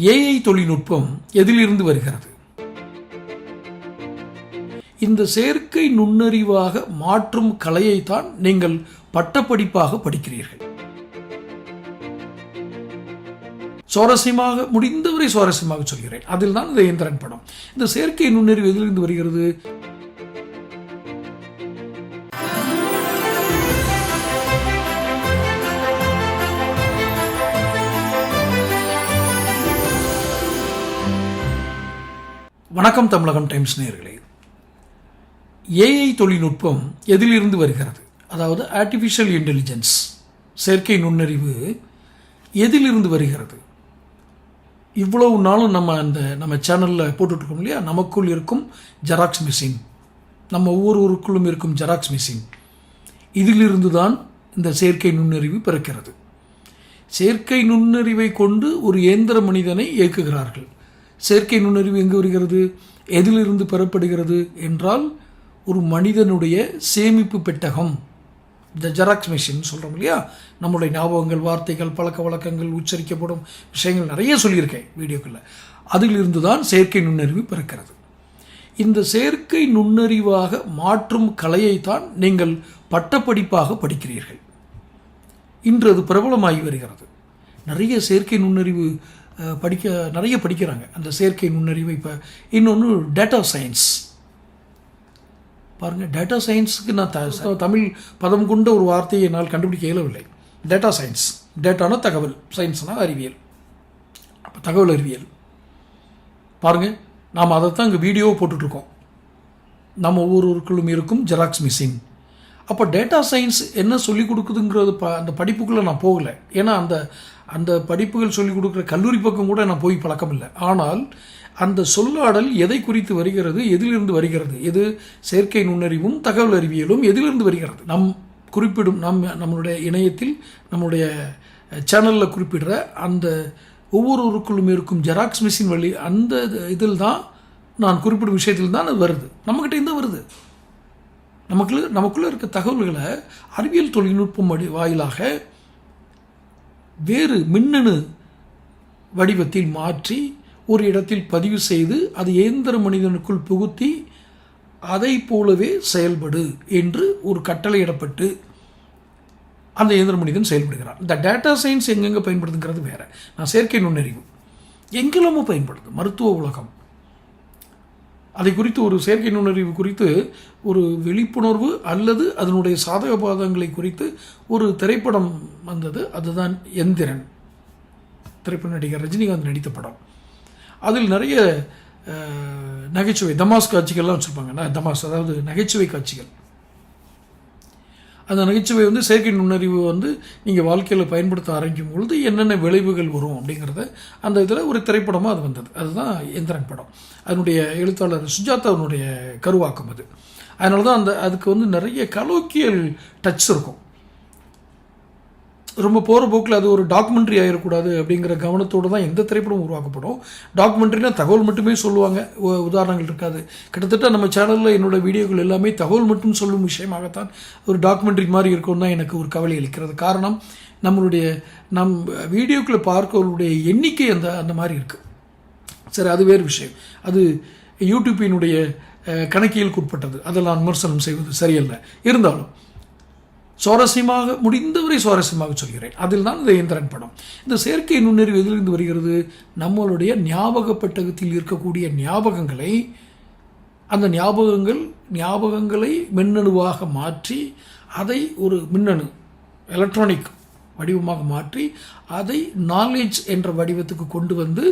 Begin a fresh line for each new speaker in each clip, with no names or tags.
AI தொழில்நுட்பம் எதிலிருந்து வருகிறது? இந்த செயற்கை நுண்ணறிவாக மாற்றும் கலையைத்தான் நீங்கள் பட்டப்படிப்பாக படிக்கிறீர்கள். சுவாரஸ்யமாக முடிந்தவரை சுவாரஸ்யமாக சொல்கிறேன். அதில் தான் இந்த இயந்திரன் படம். இந்த செயற்கை நுண்ணறிவு எதிலிருந்து வருகிறது? வணக்கம் தமிழகம் டைம்ஸ் நேர்களே. ஏஐ தொழில்நுட்பம் எதிலிருந்து வருகிறது? அதாவது ஆர்டிஃபிஷியல் இன்டெலிஜென்ஸ் செயற்கை நுண்ணறிவு எதிலிருந்து வருகிறது? இவ்வளவு நாளும் நம்ம அந்த நம்ம சேனலில் போட்டுட்ருக்கோம் இல்லையா? நமக்குள் இருக்கும் ஜெராக்ஸ் மிஷின் நம்ம ஒவ்வொருவருக்குள்ளும் இருக்கும் ஜெராக்ஸ் மிஷின் இதிலிருந்து தான் இந்த செயற்கை நுண்ணறிவு பிறக்கிறது. செயற்கை நுண்ணறிவை கொண்டு ஒரு இயந்திர மனிதனை இயக்குகிறார்கள். செயற்கை நுண்ணறிவு எங்கு வருகிறது? எதிலிருந்து பெறப்படுகிறது என்றால் ஒரு மனிதனுடைய சேமிப்பு பெட்டகம் இந்த ஜெராக்ஸ் மிஷின் சொல்கிறோம் இல்லையா? நம்மளுடைய ஞாபகங்கள் வார்த்தைகள் பழக்க வழக்கங்கள் உச்சரிக்கப்படும் விஷயங்கள் நிறைய சொல்லியிருக்கேன் வீடியோக்களில் அதிலிருந்து தான் செயற்கை நுண்ணறிவு பிறக்கிறது. இந்த செயற்கை நுண்ணறிவாக மாற்றும் கலையைத்தான் நீங்கள் பட்டப்படிப்பாக படிக்கிறீர்கள். இன்று அது பிரபலமாகி வருகிறது. நிறைய செயற்கை நுண்ணறிவு படிக்க நிறைய படிக்கிறாங்க. அந்த செயற்கை நுண்ணறிவு இப்போ இன்னொன்று டேட்டா சயின்ஸ் பாருங்கள் டேட்டா சயின்ஸுக்கு நான் த தமிழ் பதம் கொண்ட ஒரு வார்த்தையை என்னால் கண்டுபிடிக்க இயலவில்லை. டேட்டா சயின்ஸ் டேட்டானா தகவல் சயின்ஸ்னா அறிவியல். அப்போ தகவல் அறிவியல். பாருங்கள் நாம் அதை தான் இங்கே வீடியோ போட்டுட்ருக்கோம். நம்ம ஒவ்வொருவருக்குள்ளும் இருக்கும் ஜெராக்ஸ் மிஷின் அப்போ டேட்டா சயின்ஸ் என்ன சொல்லிக் கொடுக்குதுங்கிறது ப அந்த படிப்புக்குள்ளே நான் போகலை. ஏன்னா அந்த அந்த படிப்புகள் சொல்லிக் கொடுக்குற கல்லூரி பக்கம் கூட நான் போய் பழக்கம் இல்லை ஆனால் அந்த சொல்லாடல் எதை குறித்து வருகிறது எதிலிருந்து வருகிறது எது செயற்கை நுண்ணறிவும் தகவல் அறிவியலும் எதிலிருந்து வருகிறது? நம் குறிப்பிடும் நம் நம்மளுடைய இணையத்தில் நம்முடைய சேனலில் குறிப்பிடுற அந்த ஒவ்வொருவருக்குள்ளும் இருக்கும் ஜெராக்ஸ் மிஷின் வழி அந்த இதில் தான் நான் குறிப்பிடும் விஷயத்தில் தான் அது வருது. நம்மக்கிட்ட தான் வருது. நமக்குள்ள நமக்குள்ளே இருக்க தகவல்களை அறிவியல் தொழில்நுட்பம் வாயிலாக வேறு மின்னணு வடிவத்தில் மாற்றி ஒரு இடத்தில் பதிவு செய்து அது இயந்திர மனிதனுக்குள் புகுத்தி அதை போலவே செயல்படு என்று ஒரு கட்டளையிடப்பட்டு அந்த இயந்திர மனிதன் செயல்படுகிறான் இந்த டேட்டா சயின்ஸ் எங்கெங்கே பயன்படுதுங்கிறது வேறு. நான் செயற்கை நுண்ணறிவு. எங்கெல்லாமோ பயன்படுது. மருத்துவ உலகம். அதை குறித்து ஒரு செயற்கை நுண்ணறிவு குறித்து ஒரு விழிப்புணர்வு அல்லது அதனுடைய சாதக பாதங்களை குறித்து ஒரு திரைப்படம் வந்தது. அதுதான் எந்திரன். திரைப்பட நடிகர் ரஜினிகாந்த் நடித்த படம். அதில் நிறைய நகைச்சுவை தமாஸ் காட்சிகள்லாம் வச்சுருப்பாங்க. தமாஸ் அதாவது நகைச்சுவை காட்சிகள். அந்த நகைச்சுவை வந்து செயற்கை நுண்ணறிவு வந்து நீங்கள் வாழ்க்கையில் பயன்படுத்த ஆரம்பிக்கும் பொழுது என்னென்ன விளைவுகள் வரும் அப்படிங்கிறத அந்த இதில் ஒரு திரைப்படமாக அது வந்தது. அதுதான் எந்திரன் படம். அதனுடைய எழுத்தாளர் சுஜாதாவினுடைய கருவாக்கம் அது. அதனால தான் அந்த அதுக்கு வந்து நிறைய கலோக்கியல் டச் இருக்கும். ரொம்ப போகிற போக்கில் அது ஒரு டாக்குமெண்ட்ரி ஆகிடக்கூடாது அப்படிங்கிற கவனத்தோடு தான் எந்த திரைப்படம் உருவாக்கப்படும். டாக்குமெண்ட்ரினா தகவல் மட்டுமே சொல்லுவாங்க. உதாரணங்கள் இருக்காது. கிட்டத்தட்ட நம்ம சேனலில் என்னோட வீடியோக்கள் எல்லாமே தகவல் மட்டும் சொல்லும் விஷயமாகத்தான் ஒரு டாக்குமெண்ட்ரி மாதிரி இருக்கும் தான் எனக்கு ஒரு கவலை அளிக்கிறது. காரணம் நம்மளுடைய நம் வீடியோக்களை பார்க்கவர்களுடைய எண்ணிக்கை அந்த அந்த மாதிரி இருக்குது சரி அது வேறு விஷயம். அது யூடியூப்பினுடைய கணக்கியலுக்கு உட்பட்டது. அதெல்லாம் விமர்சனம் செய்வது சரியல்ல. இருந்தாலும் சுவாரஸ்யமாக முடிந்தவரை சுவாரஸ்யமாக சொல்கிறேன். அதில் தான் இந்த இயந்திரன் படம். இந்த செயற்கை நுண்ணறிவு எதிலிருந்து வருகிறது? நம்மளுடைய ஞாபக பெட்டகத்தில் இருக்கக்கூடிய ஞாபகங்களை அந்த ஞாபகங்கள் ஞாபகங்களை மின்னணுவாக மாற்றி அதை ஒரு மின்னணு எலக்ட்ரானிக் வடிவமாக மாற்றி அதை நாலேஜ் என்ற வடிவத்துக்கு கொண்டு வந்து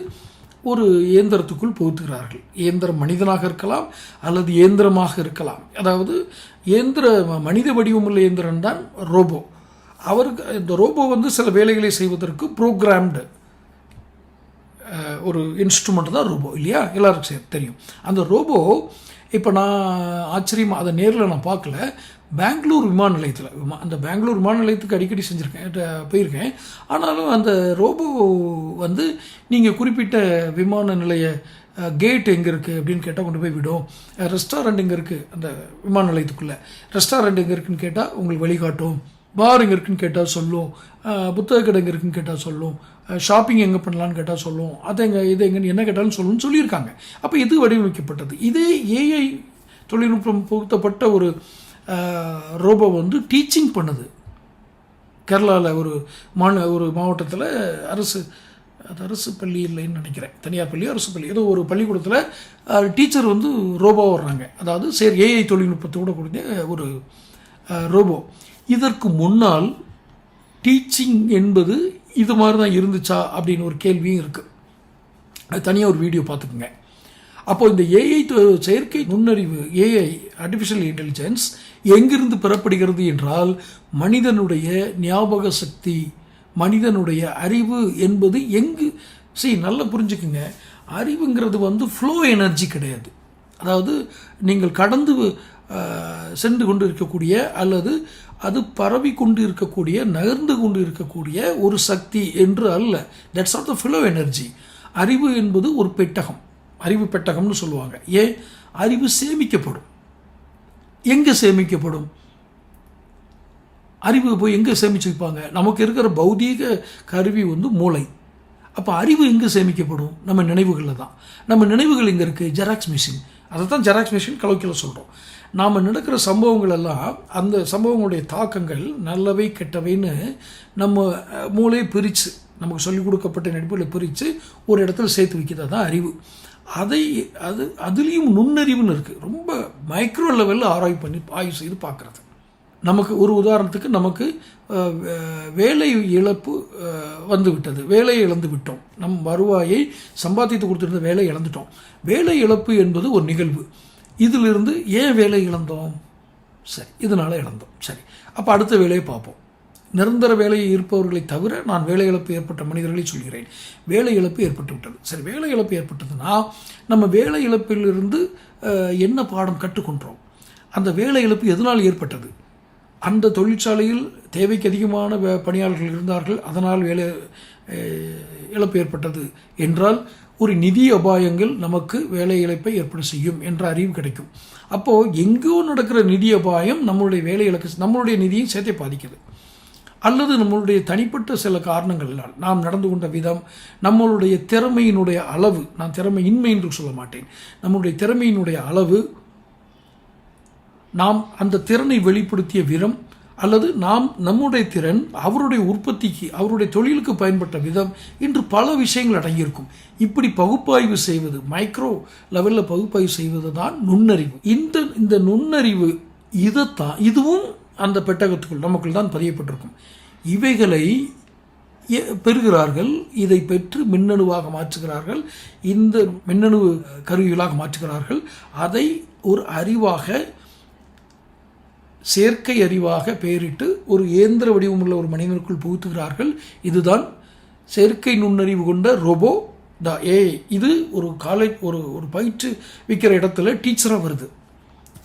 ஒரு இயந்திரத்துக்குள் புகுத்துகிறார்கள் இயந்திரம் மனிதனாக இருக்கலாம் அல்லது இயந்திரமாக இருக்கலாம். அதாவது இயந்திர மனித வடிவமுள்ள இயந்திரம் தான் ரோபோ. அவருக்கு இந்த ரோபோ வந்து சில வேலைகளை செய்வதற்கு ப்ரோக்ராம்டு ஒரு இன்ஸ்ட்ருமெண்ட் தான் ரோபோ இல்லையா? எல்லாருக்கும் சரி தெரியும். அந்த ரோபோ இப்போ நான் ஆச்சரியமாக அதை நேரில் நான் பார்க்கல. பெங்களூர் விமான நிலையத்தில் விமா அந்த பெங்களூர் விமான நிலையத்துக்கு அடிக்கடி செஞ்சுருக்கேன் போயிருக்கேன். ஆனாலும் அந்த ரோபோ வந்து நீங்கள் குறிப்பிட்ட விமான நிலைய கேட் எங்கே இருக்குது அப்படின்னு கேட்டால் கொண்டு போய் விடும். ரெஸ்டாரண்ட் எங்கே இருக்குது அந்த விமான நிலையத்துக்குள்ளே. ரெஸ்டாரண்ட் எங்கே இருக்குன்னு கேட்டால் உங்களுக்கு வழிகாட்டும். பார் எங்கே இருக்குன்னு கேட்டால் சொல்லும். புத்தக கடை எங்கே இருக்குன்னு கேட்டால் சொல்லும். ஷாப்பிங் எங்கே பண்ணலான்னு கேட்டால் சொல்லும். அது எங்கே இது எங்கன்னு என்ன கேட்டாலும் சொல்லுன்னு சொல்லியிருக்காங்க. அப்போ இது வடிவமைக்கப்பட்டது? இதே ஏஐ தொழில்நுட்பம் புகுத்தப்பட்ட ஒரு ரோபோ வந்து டீச்சிங் பண்ணுது. கேரளாவில் ஒரு மாநில ஒரு மாவட்டத்தில் அரசு அது அரசு பள்ளி இல்லைன்னு நினைக்கிறேன். தனியார் பள்ளி அரசு பள்ளி. ஏதோ ஒரு பள்ளிக்கூடத்தில் டீச்சர் வந்து ரோபோ வர்றாங்க. அதாவது சரி ஏஐ தொழில்நுட்பத்தோட கூடிய ஒரு ரோபோ. இதற்கு முன்னால் டீச்சிங் என்பது இது மாதிரி தான் இருந்துச்சா அப்படின்னு ஒரு கேள்வியும் இருக்குது அது தனியாக ஒரு வீடியோ பார்த்துக்குங்க. அப்போ இந்த ஏஐ செயற்கை நுண்ணறிவு ஏஐ ஆர்டிஃபிஷியல் இன்டெலிஜென்ஸ் எங்கிருந்து பெறப்படுகிறது என்றால் மனிதனுடைய ஞாபக சக்தி மனிதனுடைய அறிவு என்பது எங்கு சரி நல்லா புரிஞ்சுக்குங்க. அறிவுங்கிறது வந்து ஃப்ளோ எனர்ஜி கிடையாது. அதாவது நீங்கள் கடந்து சென்று கொண்டு இருக்கக்கூடிய அல்லது அது பரவி கொண்டு இருக்கக்கூடிய நகர்ந்து கொண்டு இருக்கக்கூடிய ஒரு சக்தி என்று அல்ல. That's of the flow energy அறிவு என்பது ஒரு பெட்டகம். அறிவு பெட்டகம்னு சொல்லுவாங்க. ஏன்? அறிவு சேமிக்கப்படும். எங்கே சேமிக்கப்படும்? அறிவு போய் எங்கே சேமிச்சு வைப்பாங்க? நமக்கு இருக்கிற பௌதீக கருவி வந்து மூளை. அப்போ அறிவு எங்கே சேமிக்கப்படும்? நம்ம நினைவுகளில் தான். நம்ம நினைவுகள் எங்கே இருக்குது ஜெராக்ஸ் மிஷின் அதை தான் ஜெராக்ஸ் மிஷின் கலோக்கியில் சொல்கிறோம் நாம் நடக்கிற சம்பவங்கள் எல்லாம் அந்த சம்பவங்களுடைய தாக்கங்கள் நல்லவை கெட்டவைன்னு நம்ம மூளையை பிரித்து நமக்கு சொல்லிக் கொடுக்கப்பட்ட நடிப்புகளை பிரித்து ஒரு இடத்துல சேர்த்து வைக்கிறது தான் அறிவு. அதை அது அதுலேயும் நுண்ணறிவுன்னு இருக்குது ரொம்ப மைக்ரோ லெவலில் ஆராய்வு பண்ணி ஆய்வு செய்து பார்க்குறது. நமக்கு ஒரு உதாரணத்துக்கு நமக்கு வே- வேலை இழப்பு வந்து விட்டது வேலையை இழந்து விட்டோம். நம் வருவாயை சம்பாதித்து கொடுத்துருந்த வேலை இழந்துட்டோம். வேலை இழப்பு என்பது ஒரு நிகழ்வு. இதிலிருந்து ஏன் வேலை இழந்தோம்? சரி இதனால் இழந்தோம். சரி அப்போ அடுத்த வேலையை பார்ப்போம். நிரந்தர வேலையில் இருப்பவர்களை தவிர நான் வேலை இழப்பு ஏற்பட்ட மனிதர்களை சொல்கிறேன். வேலை இழப்பு ஏற்பட்டு விட்டது சரி வேலை இழப்பு ஏற்பட்டதுன்னா நம்ம வேலை இழப்பிலிருந்து என்ன பாடம் கற்றுக்கொண்டோம்? அந்த வேலை இழப்பு எதனால் ஏற்பட்டது? அந்த தொழிற்சாலையில் தேவைக்கு அதிகமான வே- பணியாளர்கள் இருந்தார்கள் அதனால் வேலை இழப்பு ஏற்பட்டது என்றால் ஒரு நிதி அபாயங்கள் நமக்கு வேலை இழப்பை ஏற்பட செய்யும் என்ற அறிவு கிடைக்கும். அப்போது எங்கோ நடக்கிற நிதி அபாயம் நம்மளுடைய வேலை இழக்க நம்மளுடைய நிதியும் சேர்த்தே பாதிக்குது. அல்லது நம்மளுடைய தனிப்பட்ட சில காரணங்களினால் நாம் நடந்து கொண்ட விதம் நம்மளுடைய திறமையினுடைய அளவு நான் திறமை இன்மை என்று சொல்ல மாட்டேன். நம்மளுடைய திறமையினுடைய அளவு நாம் அந்த திறனை வெளிப்படுத்திய விதம் அல்லது நாம் நம்முடைய திறன் அவருடைய உற்பத்திக்கு அவருடைய தொழிலுக்கு பயன்பட்ட விதம் இன்று பல விஷயங்கள் அடங்கியிருக்கும். இப்படி பகுப்பாய்வு செய்வது மைக்ரோ லெவலில் பகுப்பாய்வு செய்வது தான் நுண்ணறிவு. இந்த இந்த நுண்ணறிவு இதைத்தான் இதுவும் அந்த பெட்டகத்துக்குள் நமக்குள் தான் பதியப்பட்டிருக்கும். இவைகளை பெறுகிறார்கள் இதை பெற்று மின்னணுவாக மாற்றுகிறார்கள் இந்த மின்னணு கருவிகளாக மாற்றுகிறார்கள். அதை ஒரு அறிவாக செயற்கை அறிவாக பெயரிட்டு ஒரு இயந்திர வடிவமுள்ள ஒரு மனிதனுக்குள் புகுத்துகிறார்கள். இதுதான் செயற்கை நுண்ணறிவு கொண்ட ரோபோ த ஏ. இது ஒரு காலேஜ் ஒரு ஒரு பயிற்று விற்கிற இடத்துல டீச்சராக வருது.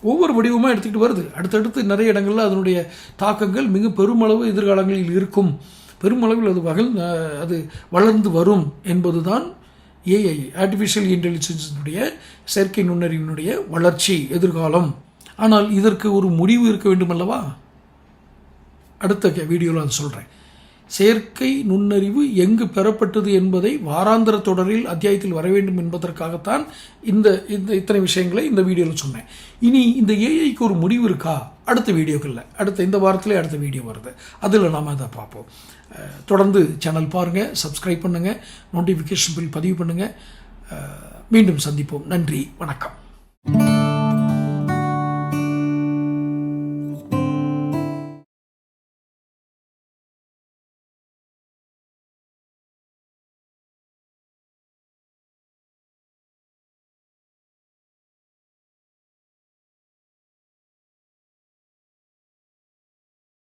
ஒவ்வொரு வடிவமாக எடுத்துக்கிட்டு வருது. அடுத்தடுத்து நிறைய இடங்களில் அதனுடைய தாக்கங்கள் மிக பெருமளவு எதிர்காலங்களில் இருக்கும். பெருமளவில் அது வகல் அது வளர்ந்து வரும் என்பதுதான் ஏஐ ஆர்டிஃபிஷியல் இன்டெலிஜென்ஸினுடைய செயற்கை நுண்ணறிவினுடைய வளர்ச்சி எதிர்காலம். ஆனால் இதற்கு ஒரு முடிவு இருக்க வேண்டும் அல்லவா அடுத்த வீடியோவில் அது சொல்கிறேன் செயற்கை நுண்ணறிவு எங்கு பெறப்பட்டது என்பதை வாராந்திர தொடரில் அத்தியாயத்தில் வர வேண்டும் என்பதற்காகத்தான் இந்த இந்த இத்தனை விஷயங்களை இந்த வீடியோவில் சொன்னேன். இனி இந்த ஏஐக்கு ஒரு முடிவு இருக்கா? அடுத்த வீடியோக்களில். அடுத்த இந்த வாரத்திலே அடுத்த வீடியோ வருது. அதில் நாம் அதை பார்ப்போம். தொடர்ந்து சேனல் பாருங்கள் சப்ஸ்கிரைப் பண்ணுங்கள் நோட்டிஃபிகேஷன் பில் பதிவு பண்ணுங்கள் மீண்டும் சந்திப்போம். நன்றி. வணக்கம்.